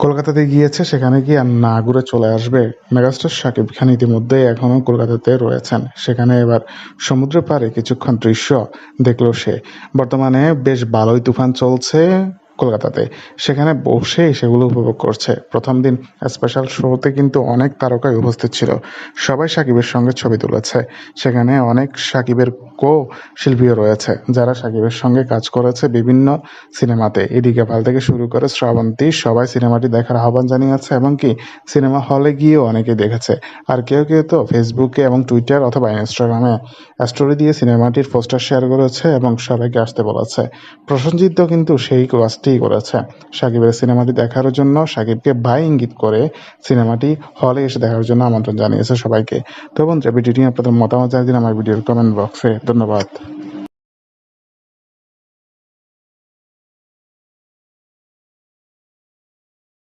কলকাতাতে গিয়েছে, সেখানে গিয়ে আর না ঘুরে চলে আসবে মেগাস্টার শাকিব খান ইতিমধ্যে এখনও কলকাতাতে রয়েছেন। সেখানে এবার সমুদ্র পাড়ে কিছুক্ষণ দৃশ্য দেখল সে। বর্তমানে বেশ ভালোই তুফান চলছে। কলকাতাতে। সেখানে বসে সেগুলো উপভোগ করছে। প্রথম দিন স্পেশাল শোতে কিন্তু অনেক তারকাই উপস্থিত ছিল। সবাই সাকিবের সঙ্গে ছবি তুলেছে। সেখানে অনেক সাকিবের কো শিল্পীও রয়েছে, যারা সাকিবের সঙ্গে কাজ করেছে বিভিন্ন সিনেমাতে। এদিকে পাল থেকে শুরু করে শ্রাবন্তী সবাই সিনেমাটি দেখার আহ্বান জানিয়েছে এবং কি, সিনেমা হলে গিয়েও অনেকে দেখেছে। আর কেউ কেউ তো ফেসবুকে এবং টুইটার অথবা ইনস্টাগ্রামে স্টোরি দিয়ে সিনেমাটির পোস্টার শেয়ার করেছে এবং সবাইকে আসতে বলেছে। প্রসেনজিৎ কিন্তু সেই কাজটি করেছে। সাকিবের সিনেমাটি দেখার জন্য সাকিবকে ভাই ইঙ্গিত করে সিনেমাটি হলে এসে দেখার জন্য আমন্ত্রণ জানিয়েছে সবাইকে। তো বন্ধুরা, ভিডিওটি আপনাদের মতামত জানিয়ে দিন আমার ভিডিওর কমেন্ট বক্সে ধন্যবাদ।